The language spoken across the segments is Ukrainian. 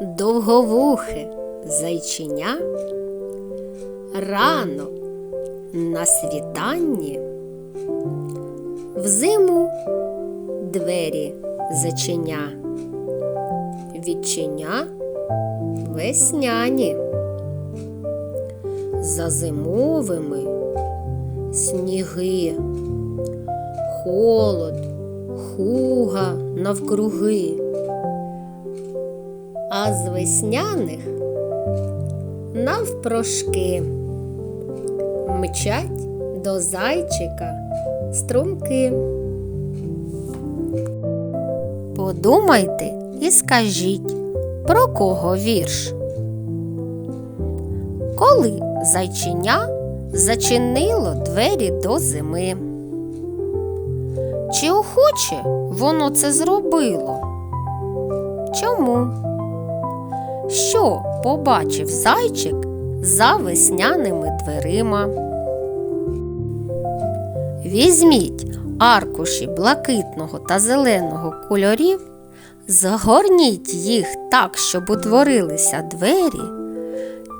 довговухе зайченя рано на світанні. Взиму двері зачиня, відчиня весняні. За зимовими сніги, холод, хуга навкруги, а з весняних навпрошки мчать до зайчика струмки. Подумайте і скажіть, про кого вірш? Коли зайчиня зачинило двері до зими? Чи охоче воно це зробило? Чому? Що побачив зайчик за весняними дверима? Візьміть аркуші блакитного та зеленого кольорів, загорніть їх так, щоб утворилися двері,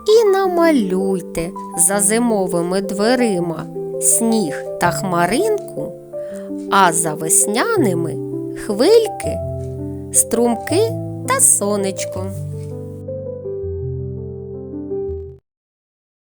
і намалюйте за зимовими дверима сніг та хмаринку, а за весняними хвильки, струмки та сонечко.